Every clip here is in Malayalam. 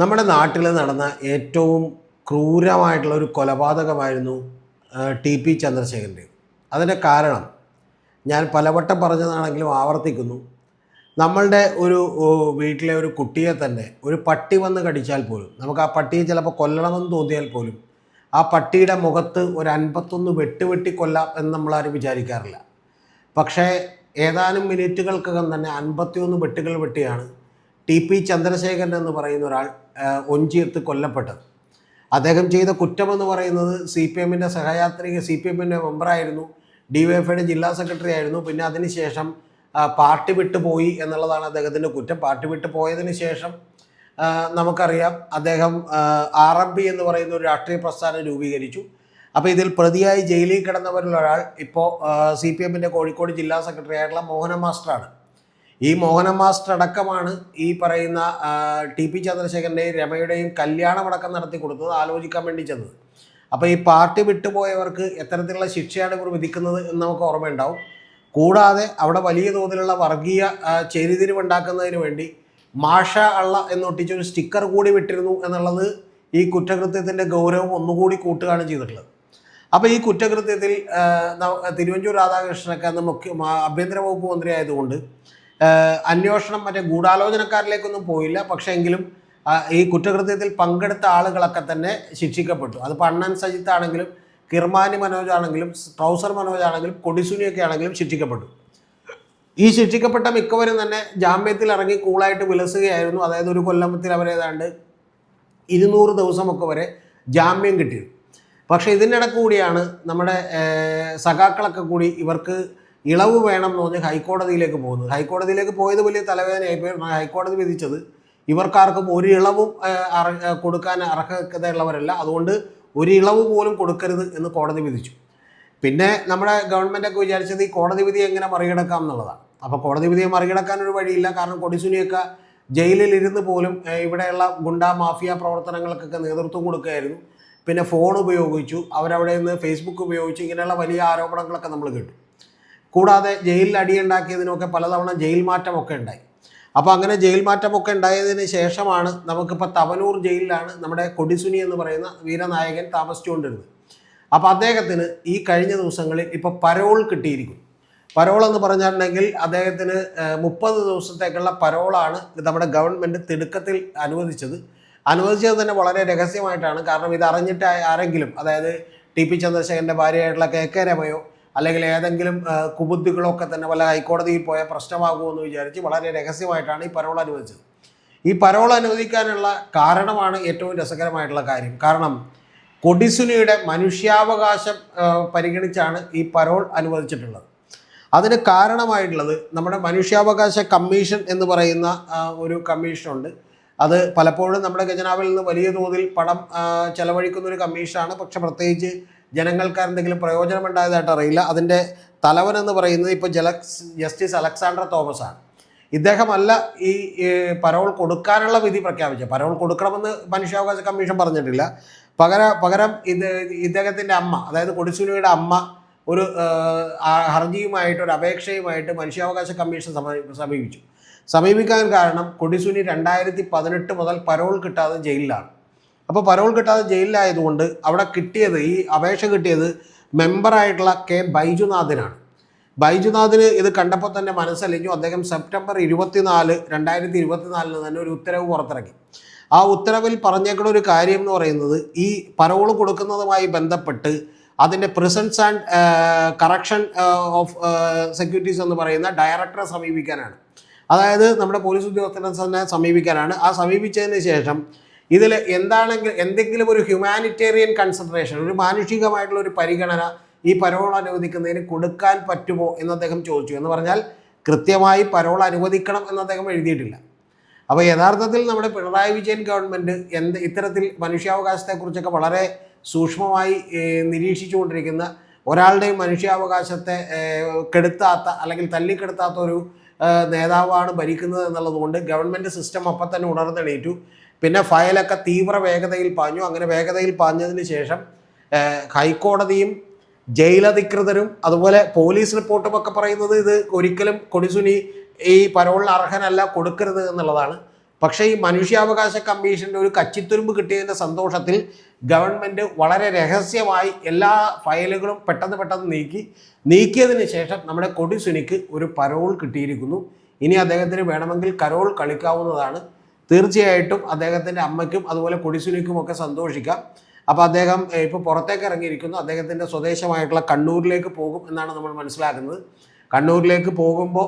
നമ്മുടെ നാട്ടിൽ നടന്ന ഏറ്റവും ക്രൂരമായിട്ടുള്ള ഒരു കൊലപാതകമായിരുന്നു ടി പി ചന്ദ്രശേഖരന്റെ. അതിന്റെ കാരണം ഞാൻ പലവട്ടം പറഞ്ഞതാണെങ്കിലും ആവർത്തിക്കുന്നു. നമ്മളുടെ ഒരു വീട്ടിലെ ഒരു കുട്ടിയെ തന്നെ ഒരു പട്ടി വന്ന് കടിച്ചാൽ പോലും നമുക്ക് ആ പട്ടിയെ ചിലപ്പോൾ കൊല്ലണമെന്ന് തോന്നിയാൽ പോലും ആ പട്ടിയുടെ മുഖത്ത് ഒരു അൻപത്തൊന്ന് വെട്ടുവെട്ടി കൊല്ലാം എന്ന് നമ്മളാരും വിചാരിക്കാറില്ല. പക്ഷേ ഏതാനും മിനിറ്റുകൾക്കകം തന്നെ അൻപത്തിയൊന്ന് വെട്ടുകൾ വെട്ടിയാണ് ടി പി ചന്ദ്രശേഖരൻ എന്ന് പറയുന്ന ഒരാൾ ഒഞ്ചിയത്ത് കൊല്ലപ്പെട്ടത്. അദ്ദേഹം ചെയ്ത കുറ്റമെന്ന് പറയുന്നത് സി പി എമ്മിന്റെ സഹയാത്രിക സി പി എമ്മിന്റെ മെമ്പറായിരുന്നു ഡി വൈ എഫ് ഐയുടെ ജില്ലാ സെക്രട്ടറി ആയിരുന്നു. പിന്നെ അതിനുശേഷം ശേഷം പാർട്ടി വിട്ടു പോയി എന്നുള്ളതാണ് അദ്ദേഹത്തിന്റെ കുറ്റം. പാർട്ടി വിട്ടു പോയതിന് ശേഷം നമുക്കറിയാം അദ്ദേഹം ആർ എം പി എന്ന് പറയുന്ന ഒരു രാഷ്ട്രീയ പ്രസ്ഥാനം രൂപീകരിച്ചു. അപ്പോൾ ഇതിൽ പ്രതിയായി ജയിലിൽ കിടന്നവരിലൊരാൾ ഇപ്പോൾ സി പി എമ്മിന്റെ കോഴിക്കോട് ജില്ലാ സെക്രട്ടറി ആയിട്ടുള്ള മോഹന മാസ്റ്ററാണ്. ഈ മോഹന മാസ്റ്റർ അടക്കമാണ് ഈ പറയുന്ന ടി പി ചന്ദ്രശേഖരന്റെയും രമയുടെയും കല്യാണമടക്കം നടത്തി കൊടുത്തത് ആലോചിക്കാൻ വേണ്ടി ചെന്നത്. അപ്പോൾ ഈ പാർട്ടി വിട്ടുപോയവർക്ക് എത്തരത്തിലുള്ള ശിക്ഷയാണ് ഇവർ വിധിക്കുന്നത് എന്ന് നമുക്ക് ഓർമ്മയുണ്ടാവും. കൂടാതെ അവിടെ വലിയ തോതിലുള്ള വർഗീയ ചേരിതിരിവുണ്ടാക്കുന്നതിന് വേണ്ടി മാഷ അള്ള എന്നൊട്ടിച്ചൊരു സ്റ്റിക്കർ കൂടി വിട്ടിരുന്നു എന്നുള്ളത് ഈ കുറ്റകൃത്യത്തിന്റെ ഗൗരവം ഒന്നുകൂടി കൂട്ടുകയാണ് ചെയ്തിട്ടുള്ളത്. അപ്പോൾ ഈ കുറ്റകൃത്യത്തിൽ തിരുവഞ്ചൂർ രാധാകൃഷ്ണനൊക്കെ അന്ന് മുഖ്യ ആഭ്യന്തര വകുപ്പ് മന്ത്രി ആയതുകൊണ്ട് അന്വേഷണം മറ്റേ ഗൂഢാലോചനക്കാരിലേക്കൊന്നും പോയില്ല. പക്ഷേ എങ്കിലും ഈ കുറ്റകൃത്യത്തിൽ പങ്കെടുത്ത ആളുകളൊക്കെ തന്നെ ശിക്ഷിക്കപ്പെട്ടു. അത് പണ്ണൻ സജിത്ത് ആണെങ്കിലും കിർമാനി മനോജ് ആണെങ്കിലും ട്രൗസർ മനോജ് ആണെങ്കിലും കൊടിസുനിയൊക്കെ ആണെങ്കിലും ശിക്ഷിക്കപ്പെട്ടു. ഈ ശിക്ഷിക്കപ്പെട്ട മിക്കവരും തന്നെ ജാമ്യത്തിൽ ഇറങ്ങി കൂളായിട്ട് വിലസുകയായിരുന്നു. അതായത് ഒരു കൊല്ലത്തിൽ അവരേതാണ്ട് ഇരുന്നൂറ് ദിവസമൊക്കെ വരെ ജാമ്യം കിട്ടിയത് പക്ഷേ ഇതിനിടക്ക് കൂടിയാണ് നമ്മുടെ സഖാക്കളൊക്കെ കൂടി ഇവർക്ക് ഇളവ് വേണം എന്ന് പറഞ്ഞ് ഹൈക്കോടതിയിലേക്ക് പോകുന്നു. ഹൈക്കോടതിയിലേക്ക് പോയത് വലിയ തലവേദനയായിപ്പോയി കാരണം ഹൈക്കോടതി വിധിച്ചത് ഇവർക്കാർക്കും ഒരു ഇളവും കൊടുക്കാൻ അർഹതയുള്ളവരല്ല. അതുകൊണ്ട് ഒരു ഇളവ് പോലും കൊടുക്കരുത് എന്ന് കോടതി വിധിച്ചു. പിന്നെ നമ്മുടെ ഗവൺമെന്റൊക്കെ വിചാരിച്ചത് ഈ കോടതി വിധി എങ്ങനെ മറികടക്കാം എന്നുള്ളതാണ്. അപ്പോൾ കോടതി വിധിയെ മറികടക്കാൻ ഒരു വഴിയില്ല. കാരണം കൊടിസുനിയൊക്കെ ജയിലിൽ ഇരുന്ന് പോലും ഇവിടെയുള്ള ഗുണ്ടാ മാഫിയ പ്രവർത്തനങ്ങൾക്കൊക്കെ നേതൃത്വം കൊടുക്കുകയായിരുന്നു. പിന്നെ ഫോൺ ഉപയോഗിച്ചു. അവരവിടെ നിന്ന് ഫേസ്ബുക്ക് ഉപയോഗിച്ചു ഇങ്ങനെയുള്ള വലിയ ആരോപണങ്ങളൊക്കെ നമ്മൾ കേട്ടു. കൂടാതെ ജയിലിൽ അടിയുണ്ടാക്കിയതിനൊക്കെ പലതവണ ജയിൽ മാറ്റമൊക്കെ ഉണ്ടായി. അപ്പോൾ അങ്ങനെ ജയിൽ മാറ്റമൊക്കെ ഉണ്ടായതിന് ശേഷമാണ് നമുക്കിപ്പോൾ തവനൂർ ജയിലിലാണ് നമ്മുടെ കൊടിസുനി എന്ന് പറയുന്ന വീരനായകൻ താമസിച്ചുകൊണ്ടിരുന്നത്. അപ്പോൾ അദ്ദേഹത്തിന് ഈ കഴിഞ്ഞ ദിവസങ്ങളിൽ ഇപ്പോൾ പരോൾ കിട്ടിയിരിക്കും പരോൾ എന്ന് പറഞ്ഞിട്ടുണ്ടെങ്കിൽ അദ്ദേഹത്തിന് മുപ്പത് ദിവസത്തേക്കുള്ള പരോളാണ് നമ്മുടെ ഗവൺമെന്റ് തിടുക്കത്തിൽ അനുവദിച്ചത്. അനുവദിച്ചത് തന്നെ വളരെ രഹസ്യമായിട്ടാണ്. കാരണം ഇത് അറിഞ്ഞിട്ട് ആരെങ്കിലും അതായത് ടി പി ചന്ദ്രശേഖരന്റെ ഭാര്യയായിട്ടുള്ള കെ കെ രമയോ അല്ലെങ്കിൽ ഏതെങ്കിലും കുബുദ്ധികളൊക്കെ തന്നെ വല്ല ഹൈക്കോടതിയിൽ പോയ പ്രശ്നമാകുമെന്ന് വിചാരിച്ച് വളരെ രഹസ്യമായിട്ടാണ് ഈ പരോൾ അനുവദിച്ചത്. ഈ പരോൾ അനുവദിക്കാനുള്ള കാരണമാണ് ഏറ്റവും രസകരമായിട്ടുള്ള കാര്യം. കാരണം കൊടിസുനിയുടെ മനുഷ്യാവകാശം പരിഗണിച്ചാണ് ഈ പരോൾ അനുവദിച്ചിട്ടുള്ളത്. അതിന് കാരണമായിട്ടുള്ളത് നമ്മുടെ മനുഷ്യാവകാശ കമ്മീഷൻ എന്ന് പറയുന്ന ഒരു കമ്മീഷനുണ്ട്. അത് പലപ്പോഴും നമ്മുടെ ഖജനാവിൽ നിന്ന് വലിയ തോതിൽ പണം ചെലവഴിക്കുന്ന ഒരു കമ്മീഷനാണ്. പക്ഷെ പ്രത്യേകിച്ച് ജനങ്ങൾക്ക് എന്തെങ്കിലും പ്രയോജനം ഉണ്ടായതായിട്ട് അറിയില്ല. അതിന്റെ തലവൻ എന്ന് പറയുന്നത് ഇപ്പോൾ ജല ജസ്റ്റിസ് അലക്സാണ്ടർ തോമസ് ആണ്. ഇദ്ദേഹമല്ല ഈ പരോൾ കൊടുക്കാനുള്ള വിധി പ്രഖ്യാപിച്ചത്. പരോൾ കൊടുക്കണമെന്ന് മനുഷ്യാവകാശ കമ്മീഷൻ പറഞ്ഞിട്ടില്ല. പകര പകരം ഇത് ഇദ്ദേഹത്തിന്റെ അമ്മ അതായത് കൊടിസുനിയുടെ അമ്മ ഒരു ഹർജിയുമായിട്ട് ഒരു അപേക്ഷയുമായിട്ട് മനുഷ്യാവകാശ കമ്മീഷൻ സമീ- സമീപിച്ചു. സമീപിക്കാൻ കാരണം കൊടിസുനി രണ്ടായിരത്തി പതിനെട്ട് മുതൽ പരോൾ കിട്ടാതെ ജയിലിലാണ്. അപ്പോൾ പരോൾ കിട്ടാതെ ജയിലിലായതുകൊണ്ട് അവിടെ കിട്ടിയത് ഈ അപേക്ഷ കിട്ടിയത് മെമ്പറായിട്ടുള്ള കെ ബൈജുനാഥിനാണ്. ബൈജുനാഥിന് ഇത് കണ്ടപ്പോൾ തന്നെ മനസ്സലിഞ്ഞു. അദ്ദേഹം സെപ്റ്റംബർ ഇരുപത്തിനാല് രണ്ടായിരത്തി ഇരുപത്തിനാലിന് തന്നെ ഒരു ഉത്തരവ് പുറത്തിറക്കി. ആ ഉത്തരവിൽ പറഞ്ഞേക്കുന്ന ഒരു കാര്യം എന്ന് പറയുന്നത് ഈ പരോൾ കൊടുക്കുന്നതുമായി ബന്ധപ്പെട്ട് അതിന്റെ prisons and correction of securities എന്ന് പറയുന്ന ഡയറക്ടറെ സമീപിക്കാനാണ്. അതായത് നമ്മുടെ പോലീസ് ഉദ്യോഗസ്ഥനെ സമീപിക്കാനാണ്. ആ സമീപിച്ചതിന് ശേഷം ഇതിൽ എന്താണെങ്കിൽ എന്തെങ്കിലും ഒരു ഹ്യൂമാനിറ്റേറിയൻ കൺസിഡറേഷൻ ഒരു മാനുഷികമായിട്ടുള്ള ഒരു പരിഗണന ഈ പരോൾ അനുവദിക്കുന്നതിന് കൊടുക്കാൻ പറ്റുമോ എന്ന് അദ്ദേഹം ചോദിച്ചു. എന്ന് പറഞ്ഞാൽ കൃത്യമായി പരോൾ അനുവദിക്കണം എന്ന് അദ്ദേഹം എഴുതിയിട്ടില്ല. അപ്പോൾ യഥാർത്ഥത്തിൽ നമ്മുടെ പിണറായി വിജയൻ ഗവൺമെന്റ് എന്ത് ഇത്തരത്തിൽ മനുഷ്യാവകാശത്തെക്കുറിച്ചൊക്കെ വളരെ സൂക്ഷ്മമായി നിരീക്ഷിച്ചുകൊണ്ടിരിക്കുന്ന ഒരാളുടെയും മനുഷ്യാവകാശത്തെ കെടുത്താത്ത അല്ലെങ്കിൽ തല്ലിക്കെടുത്താത്ത ഒരു നേതാവാണ് ഭരിക്കുന്നത് എന്നുള്ളതുകൊണ്ട് ഗവൺമെന്റ് സിസ്റ്റം അപ്പം തന്നെ ഉണർന്നെണീറ്റു. പിന്നെ ഫയലൊക്കെ തീവ്ര വേഗതയിൽ പാഞ്ഞു. അങ്ങനെ വേഗതയിൽ പാഞ്ഞതിന് ശേഷം ഹൈക്കോടതിയും ജയിലധികൃതരും അതുപോലെ പോലീസ് റിപ്പോർട്ടും ഒക്കെ പറയുന്നത് ഇത് ഒരിക്കലും കൊടിസുനി ഈ പരോളിന് അർഹനല്ല കൊടുക്കരുത് എന്നുള്ളതാണ്. പക്ഷേ ഈ മനുഷ്യാവകാശ കമ്മീഷന്റെ ഒരു കച്ചിത്തുരുമ്പ് കിട്ടിയതിന്റെ സന്തോഷത്തിൽ ഗവൺമെന്റ് വളരെ രഹസ്യമായി എല്ലാ ഫയലുകളും പെട്ടെന്ന് പെട്ടെന്ന് നീക്കി. നീക്കിയതിന് ശേഷം നമ്മുടെ കൊടിസുനിക്ക് ഒരു പരോൾ കിട്ടിയിരിക്കുന്നു. ഇനി അദ്ദേഹത്തിന് വേണമെങ്കിൽ കരോൾ കളിക്കാവുന്നതാണ്. തീർച്ചയായിട്ടും അദ്ദേഹത്തിന്റെ അമ്മയ്ക്കും അതുപോലെ കൊടിസുനിക്കും ഒക്കെ സന്തോഷിക്കാം. അപ്പോൾ അദ്ദേഹം ഇപ്പോൾ പുറത്തേക്ക് ഇറങ്ങിയിരിക്കുന്നു. അദ്ദേഹത്തിന്റെ സ്വദേശമായിട്ടുള്ള കണ്ണൂരിലേക്ക് പോകും എന്നാണ് നമ്മൾ മനസ്സിലാക്കുന്നത്. കണ്ണൂരിലേക്ക് പോകുമ്പോൾ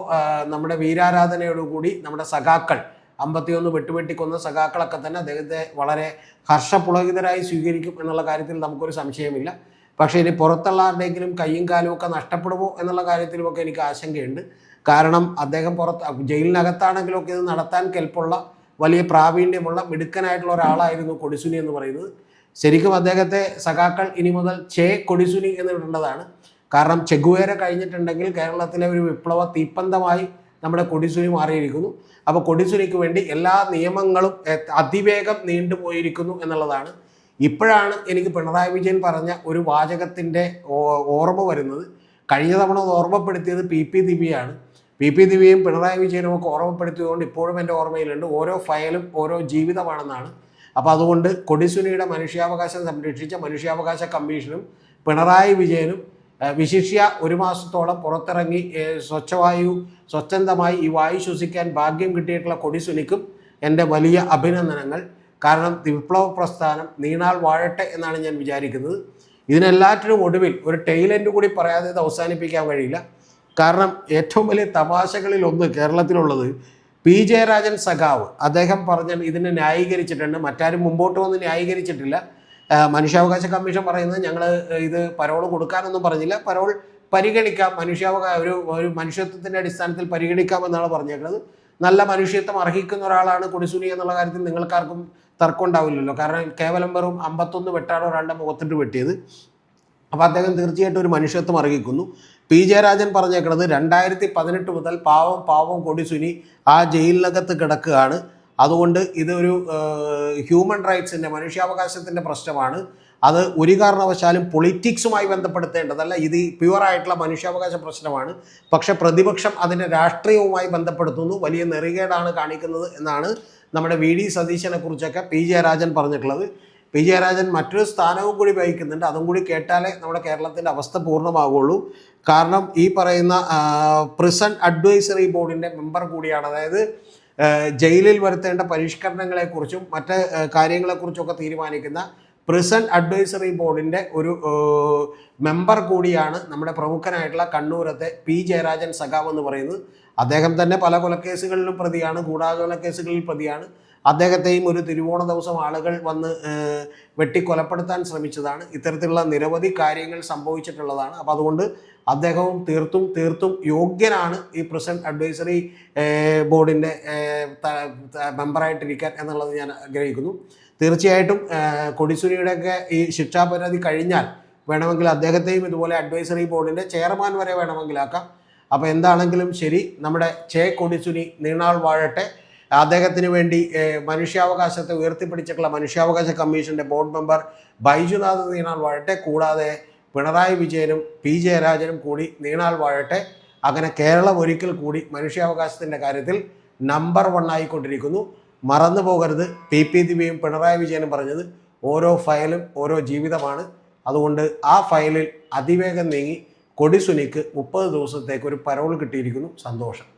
നമ്മുടെ വീരാരാധനയോടുകൂടി നമ്മുടെ സഖാക്കൾ അമ്പത്തിയൊന്ന് വെട്ടുവെട്ടിക്കൊന്ന സഖാക്കളൊക്കെ തന്നെ അദ്ദേഹത്തെ വളരെ ഹർഷപുളകിതരായി സ്വീകരിക്കും എന്നുള്ള കാര്യത്തിൽ നമുക്കൊരു സംശയമില്ല. പക്ഷേ ഇനി പുറത്തുള്ള ആരുടെയെങ്കിലും കയ്യും കാലും ഒക്കെ നഷ്ടപ്പെടുമോ എന്നുള്ള കാര്യത്തിലുമൊക്കെ എനിക്ക് ആശങ്കയുണ്ട്. കാരണം അദ്ദേഹം പുറത്ത് ജയിലിനകത്താണെങ്കിലും ഒക്കെ ഇത് നടത്താൻ കെൽപ്പുള്ള വലിയ പ്രാവീണ്യമുള്ള മിടുക്കനായിട്ടുള്ള ഒരാളായിരുന്നു കൊടിസുനി എന്ന് പറയുന്നത്. ശരിക്കും അദ്ദേഹത്തെ സഖാക്കൾ ഇനി മുതൽ ചേ കൊടിസുനി എന്ന് ഇടേണ്ടതാണ് കാരണം ചെഗുവേര കഴിഞ്ഞിട്ടുണ്ടെങ്കിൽ കേരളത്തിലെ ഒരു വിപ്ലവ തീപ്പന്തമായി നമ്മുടെ കൊടിസുനി മാറിയിരിക്കുന്നു. അപ്പോൾ കൊടിസുനിക്ക് വേണ്ടി എല്ലാ നിയമങ്ങളും അതിവേഗം നീണ്ടുപോയിരിക്കുന്നു എന്നുള്ളതാണ്. ഇപ്പോഴാണ് എനിക്ക് പിണറായി വിജയൻ പറഞ്ഞ ഒരു വാചകത്തിന്റെ ഓർമ്മ വരുന്നത്. കഴിഞ്ഞ തവണ ഓർമ്മപ്പെടുത്തിയത് പി പി ദിവ്യയാണ്. പി പി ദിവ്യയും പിണറായി വിജയനും ഒക്കെ ഓർമ്മപ്പെടുത്തിയതുകൊണ്ട് ഇപ്പോഴും എന്റെ ഓർമ്മയിലുണ്ട്. ഓരോ ഫയലും ഓരോ ജീവിതമാണെന്നാണ്. അപ്പോൾ അതുകൊണ്ട് കൊടിസുനിയുടെ മനുഷ്യാവകാശം സംരക്ഷിച്ച മനുഷ്യാവകാശ കമ്മീഷനും പിണറായി വിജയനും വിശിഷ്യ ഒരു മാസത്തോളം പുറത്തിറങ്ങി സ്വച്ഛവായു സ്വച്ഛന്തമായി ഈ വായു ശ്വസിക്കാൻ ഭാഗ്യം കിട്ടിയിട്ടുള്ള കൊടിസുനിക്കും എന്റെ വലിയ അഭിനന്ദനങ്ങൾ. കാരണം വിപ്ലവ പ്രസ്ഥാനം നീണാൾ വാഴട്ടെ എന്നാണ് ഞാൻ വിചാരിക്കുന്നത്. ഇതിനെല്ലാറ്റിനും ഒടുവിൽ ഒരു ടൈലന്റ് കൂടി പറയാതെ ഇത് അവസാനിപ്പിക്കാൻ കഴിയില്ല. കാരണം ഏറ്റവും വലിയ തമാശകളിൽ ഒന്ന് കേരളത്തിലുള്ളത് പി ജയരാജൻ സഖാവ്. അദ്ദേഹം പറഞ്ഞ ഇതിനെ ന്യായീകരിച്ചിട്ടുണ്ട്. മറ്റാരും മുമ്പോട്ട് വന്ന് ന്യായീകരിച്ചിട്ടില്ല. മനുഷ്യാവകാശ കമ്മീഷൻ പറയുന്നത് ഞങ്ങൾ ഇത് പരോൾ കൊടുക്കാനൊന്നും പറഞ്ഞില്ല. പരോൾ പരിഗണിക്കാം. മനുഷ്യാവകാശ ഒരു ഒരു മനുഷ്യത്വത്തിന്റെ അടിസ്ഥാനത്തിൽ പരിഗണിക്കാം എന്നാണ് പറഞ്ഞേക്കുന്നത്. നല്ല മനുഷ്യത്വം അർഹിക്കുന്ന ഒരാളാണ് കൊടിസുനി എന്നുള്ള കാര്യത്തിൽ നിങ്ങൾക്കാർക്കും തർക്കം ഉണ്ടാവില്ലല്ലോ. കാരണം കേവലം വെറും അമ്പത്തൊന്ന് വെട്ടാണ് ഒരാളുടെ മുഖത്തിട്ട് വെട്ടിയത്. അപ്പോൾ അദ്ദേഹം തീർച്ചയായിട്ടും ഒരു മനുഷ്യത്വം അർഹിക്കുന്നു. പി. ജയരാജൻ പറഞ്ഞേക്കുന്നത് രണ്ടായിരത്തി പതിനെട്ട് മുതൽ പാവം പാവം കൊടിസുനി ആ ജയിലിനകത്ത് കിടക്കുകയാണ്. അതുകൊണ്ട് ഇതൊരു ഹ്യൂമൻ റൈറ്റ്സിന്റെ മനുഷ്യാവകാശത്തിന്റെ പ്രശ്നമാണ്. അത് ഒരു കാരണവശാലും പൊളിറ്റിക്സുമായി ബന്ധപ്പെടുത്തേണ്ടതല്ല. ഇത് പ്യുവർ ആയിട്ടുള്ള മനുഷ്യാവകാശ പ്രശ്നമാണ്. പക്ഷേ പ്രതിപക്ഷം അതിന്റെ രാഷ്ട്രീയവുമായി ബന്ധപ്പെടുത്തുന്നു. വലിയ നെറികേടാണ് കാണിക്കുന്നത് എന്നാണ് നമ്മുടെ വി. ഡി. സതീശനെ കുറിച്ചൊക്കെ പി. ജയരാജൻ പറഞ്ഞിട്ടുള്ളത്. പി ജയരാജൻ മറ്റൊരു സ്ഥാനവും കൂടി വഹിക്കുന്നുണ്ട്. അതും കൂടി കേട്ടാലേ നമ്മുടെ കേരളത്തിന്റെ അവസ്ഥ പൂർണമാകുള്ളൂ കാരണം ഈ പറയുന്ന പ്രിസൺ അഡ്വൈസറി ബോർഡിന്റെ മെമ്പർ കൂടിയാണ്. അതായത് ജയിലിൽ വരുത്തേണ്ട പരിഷ്കരണങ്ങളെക്കുറിച്ചും മറ്റ് കാര്യങ്ങളെക്കുറിച്ചൊക്കെ തീരുമാനിക്കുന്ന പ്രിസൺ അഡ്വൈസറി ബോർഡിന്റെ ഒരു മെമ്പർ കൂടിയാണ് നമ്മുടെ പ്രമുഖനായിട്ടുള്ള കണ്ണൂരത്തെ പി ജയരാജൻ സഖാവ് എന്ന് പറയുന്നത്. അദ്ദേഹം തന്നെ പല കൊലക്കേസുകളിലും പ്രതിയാണ് ഗൂഢാകൊലക്കേസുകളിൽ പ്രതിയാണ്. അദ്ദേഹത്തെയും ഒരു തിരുവോണ ദിവസം ആളുകൾ വന്ന് വെട്ടിക്കൊലപ്പെടുത്താൻ ശ്രമിച്ചതാണ്. ഇത്തരത്തിലുള്ള നിരവധി കാര്യങ്ങൾ സംഭവിച്ചിട്ടുള്ളതാണ്. അപ്പോൾ അതുകൊണ്ട് അദ്ദേഹവും തീർത്തും തീർത്തും യോഗ്യനാണ് ഈ പ്രസിഡന്റ് അഡ്വൈസറി ബോർഡിന്റെ മെമ്പറായിട്ടിരിക്കാൻ എന്നുള്ളത് ഞാൻ ആഗ്രഹിക്കുന്നു. തീർച്ചയായിട്ടും കൊടിസുനിയുടെയൊക്കെ ഈ ശിക്ഷാപരിധി കഴിഞ്ഞാൽ വേണമെങ്കിൽ അദ്ദേഹത്തെയും ഇതുപോലെ അഡ്വൈസറി ബോർഡിന്റെ ചെയർമാൻ വരെ വേണമെങ്കിലാക്കാം അപ്പോൾ എന്താണെങ്കിലും ശരി നമ്മുടെ ചേ കൊടിസുനി നീണാൾ വാഴട്ടെ അദ്ദേഹത്തിന് വേണ്ടി മനുഷ്യാവകാശത്തെ ഉയർത്തിപ്പിടിച്ചിട്ടുള്ള മനുഷ്യാവകാശ കമ്മീഷന്റെ ബോർഡ് മെമ്പർ ബൈജുനാഥ് നീണാൾ വാഴട്ടെ കൂടാതെ പിണറായി വിജയനും പി ജയരാജനും കൂടി നീണാൾ വാഴട്ടെ അങ്ങനെ കേരളം ഒരിക്കൽ കൂടി മനുഷ്യാവകാശത്തിന്റെ കാര്യത്തിൽ നമ്പർ വൺ ആയിക്കൊണ്ടിരിക്കുന്നു. മറന്നു പോകരുത്. പി. പി. ദിവ്യയും പിണറായി വിജയനും പറഞ്ഞത് ഓരോ ഫയലും ഓരോ ജീവിതമാണ്. അതുകൊണ്ട് ആ ഫയലിൽ അതിവേഗം നീങ്ങി കൊടിസുനിക്ക് മുപ്പത് ദിവസത്തേക്ക് ഒരു പരോൾ കിട്ടിയിരിക്കുന്നു. സന്തോഷം.